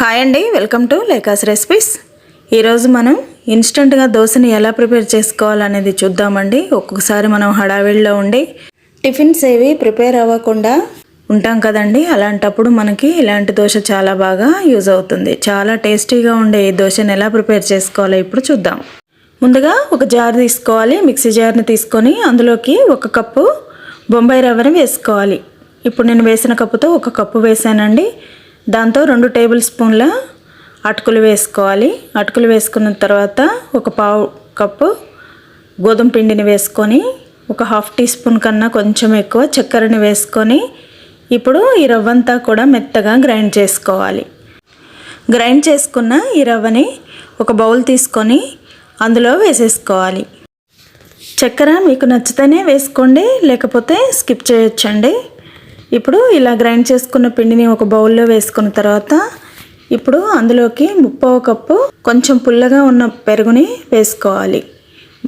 Hi అండి welcome to లేకాస్ recipes. ఈరోజు మనం ఇన్స్టెంట్గా దోశని ఎలా ప్రిపేర్ చేసుకోవాలనేది చూద్దామండి. ఒక్కొక్కసారి మనం హడావిడిలో ఉండి టిఫిన్స్ ఏవి ప్రిపేర్ అవ్వకుండా ఉంటాం కదండి. అలాంటప్పుడు మనకి ఇలాంటి దోశ చాలా బాగా యూజ్ అవుతుంది. చాలా టేస్టీగా ఉండే ఈ దోశని ఎలా ప్రిపేర్ చేసుకోవాలో ఇప్పుడు చూద్దాం. ముందుగా ఒక జార్ తీసుకోవాలి. మిక్సీ జార్ని తీసుకొని అందులోకి ఒక కప్పు బొంబాయి రవ్వని వేసుకోవాలి. ఇప్పుడు నేను వేసిన కప్పుతో ఒక కప్పు వేసానండి దాంతో రెండు టేబుల్ స్పూన్ల అటుకులు వేసుకోవాలి. అటుకులు వేసుకున్న తర్వాత ఒక పావు కప్పు గోధుమ పిండిని వేసుకొని ఒక హాఫ్ టీ స్పూన్ కన్నా కొంచెం ఎక్కువ చక్కెరని వేసుకొని ఇప్పుడు ఈ రవ్వంతా కూడా మెత్తగా గ్రైండ్ చేసుకోవాలి. గ్రైండ్ చేసుకున్న ఈ రవ్వని ఒక బౌల్ తీసుకొని అందులో వేసేసుకోవాలి. చక్కెర మీకు నచ్చితేనే వేసుకోండి లేకపోతే స్కిప్ చేయొచ్చండి. ఇప్పుడు ఇలా గ్రైండ్ చేసుకున్న పిండిని ఒక బౌల్లో వేసుకున్న తర్వాత ఇప్పుడు అందులోకి ముప్పవ కప్పు కొంచెం పుల్లగా ఉన్న పెరుగుని వేసుకోవాలి.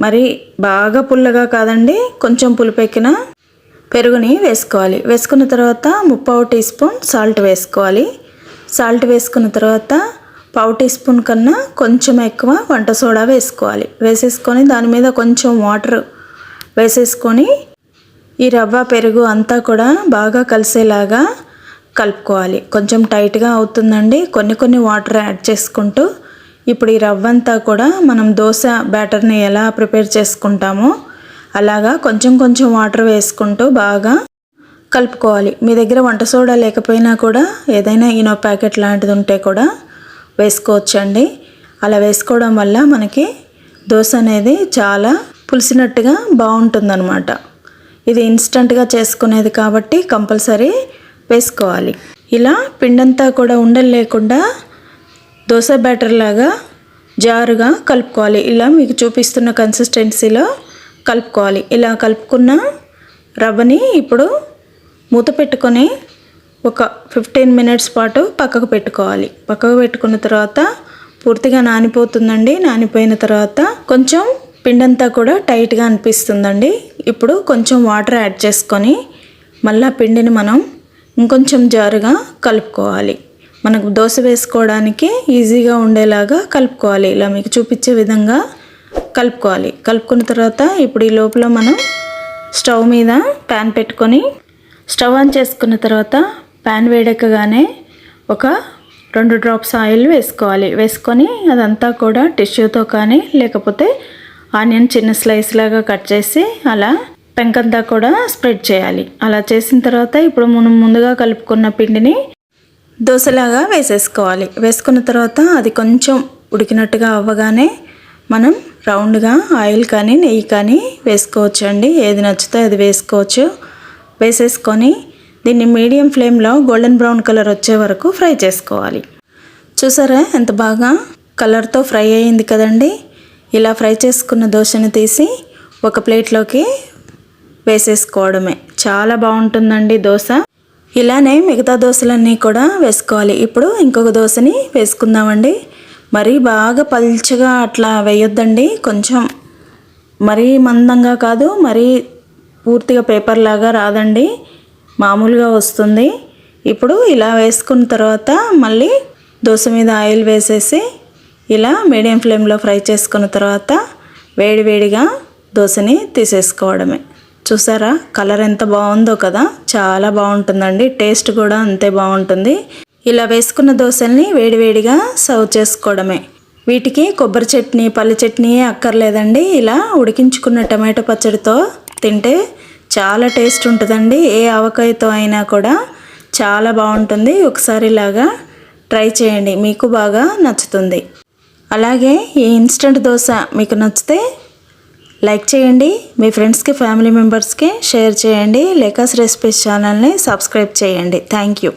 మరి బాగా పుల్లగా కాదండి కొంచెం పులుపెక్కిన పెరుగుని వేసుకోవాలి. వేసుకున్న తర్వాత ముప్పావు టీ స్పూన్ సాల్ట్ వేసుకోవాలి. సాల్ట్ వేసుకున్న తర్వాత పావు టీ స్పూన్ కన్నా కొంచెం ఎక్కువ వంట సోడా వేసుకోవాలి. వేసేసుకొని దాని మీద కొంచెం వాటర్ వేసేసుకొని ఈ రవ్వ పెరుగు అంతా కూడా బాగా కలిసేలాగా కలుపుకోవాలి. కొంచెం టైట్గా అవుతుందండి. కొన్ని కొన్ని వాటర్ యాడ్ చేసుకుంటూ ఇప్పుడు ఈ రవ్వ అంతా కూడా మనం దోశ బ్యాటర్ని ఎలా ప్రిపేర్ చేసుకుంటామో అలాగా కొంచెం కొంచెం వాటర్ వేసుకుంటూ బాగా కలుపుకోవాలి. మీ దగ్గర వంట సోడా లేకపోయినా కూడా ఏదైనా ఈనో ప్యాకెట్ లాంటిది ఉంటే కూడా వేసుకోవచ్చండి. అలా వేసుకోవడం వల్ల మనకి దోశ అనేది చాలా పులిసినట్టుగా బాగుంటుందన్నమాట. ఇది ఇన్స్టంట్గా చేసుకునేది కాబట్టి కంపల్సరీ వేసుకోవాలి. ఇలా పిండంతా కూడా ఉండలు లేకుండా దోశ బ్యాటర్ లాగా జారుగా కలుపుకోవాలి. ఇలా మీకు చూపిస్తున్న కన్సిస్టెన్సీలో కలుపుకోవాలి. ఇలా కలుపుకున్న రవ్వని ఇప్పుడు మూత పెట్టుకొని ఒక ఫిఫ్టీన్ మినిట్స్ పాటు పక్కకు పెట్టుకోవాలి. పక్కకు పెట్టుకున్న తర్వాత పూర్తిగా నానిపోతుందండి. నానిపోయిన తర్వాత కొంచెం పిండంతా కూడా టైట్గా అనిపిస్తుందండి. ఇప్పుడు కొంచెం వాటర్ యాడ్ చేసుకొని మళ్ళీ పిండిని మనం ఇంకొంచెం జారుగా కలుపుకోవాలి. మనకు దోశ వేసుకోవడానికి ఈజీగా ఉండేలాగా కలుపుకోవాలి. ఇలా మీకు చూపించే విధంగా కలుపుకోవాలి. కలుపుకున్న తర్వాత ఇప్పుడు ఈ లోపల మనం స్టవ్ మీద ప్యాన్ పెట్టుకొని స్టవ్ ఆన్ చేసుకున్న తర్వాత ప్యాన్ వేడెక్కగానే ఒక రెండు డ్రాప్స్ ఆయిల్ వేసుకోవాలి. వేసుకొని అదంతా కూడా టిష్యూతో కానీ లేకపోతే ఆనియన్ చిన్న స్లైస్ లాగా కట్ చేసి అలా పెంకంతా కూడా స్ప్రెడ్ చేయాలి. అలా చేసిన తర్వాత ఇప్పుడు మనం ముందుగా కలుపుకున్న పిండిని దోశలాగా వేసేసుకోవాలి. వేసుకున్న తర్వాత అది కొంచెం ఉడికినట్టుగా అవ్వగానే మనం రౌండ్గా ఆయిల్ కానీ నెయ్యి కానీ వేసుకోవచ్చు అండి ఏది నచ్చితే అది వేసుకోవచ్చు. వేసేసుకొని దీన్ని మీడియం ఫ్లేమ్లో గోల్డెన్ బ్రౌన్ కలర్ వచ్చే వరకు ఫ్రై చేసుకోవాలి. చూసారా ఎంత బాగా కలర్తో ఫ్రై అయింది కదండి? ఇలా ఫ్రై చేసుకున్న దోశను తీసి ఒక ప్లేట్లోకి వేసేసుకోవడమే. చాలా బాగుంటుందండి దోశ. ఇలానే మిగతా దోశలన్నీ కూడా వేసుకోవాలి. ఇప్పుడు ఇంకొక దోశని వేసుకుందామండి. మరీ బాగా పల్చగా అట్లా వేయొద్దండి. కొంచెం మరీ మందంగా కాదు మరీ పూర్తిగా పేపర్ లాగా రాదండి. మామూలుగా వస్తుంది. ఇప్పుడు ఇలా వేసుకున్న తర్వాత మళ్ళీ దోశ మీద ఆయిల్ వేసేసి ఇలా మీడియం ఫ్లేమ్లో ఫ్రై చేసుకున్న తర్వాత వేడివేడిగా దోశని తీసేసుకోవడమే. చూసారా? కలర్ ఎంత బాగుందో కదా? చాలా బాగుంటుందండి. టేస్ట్ కూడా అంతే బాగుంటుంది. ఇలా వేసుకున్న దోశల్ని వేడివేడిగా సర్వ్ చేసుకోవడమే. వీటికి కొబ్బరి చట్నీ పల్లి చట్నీ అక్కర్లేదండి. ఇలా ఉడికించుకున్న టమాటో పచ్చడితో తింటే చాలా టేస్ట్ ఉంటుందండి. ఏ ఆవకాయతో అయినా కూడా చాలా బాగుంటుంది. ఒకసారి ఇలాగా ట్రై చేయండి. మీకు బాగా నచ్చుతుంది. అలాగే ఈ ఇన్స్టెంట్ దోశ మీకు నచ్చితే లైక్ చేయండి మీ ఫ్రెండ్స్కి ఫ్యామిలీ మెంబర్స్కి షేర్ చేయండి లేకస్ రెసిపీస్ ఛానల్ని సబ్స్క్రైబ్ చేయండి. Thank you.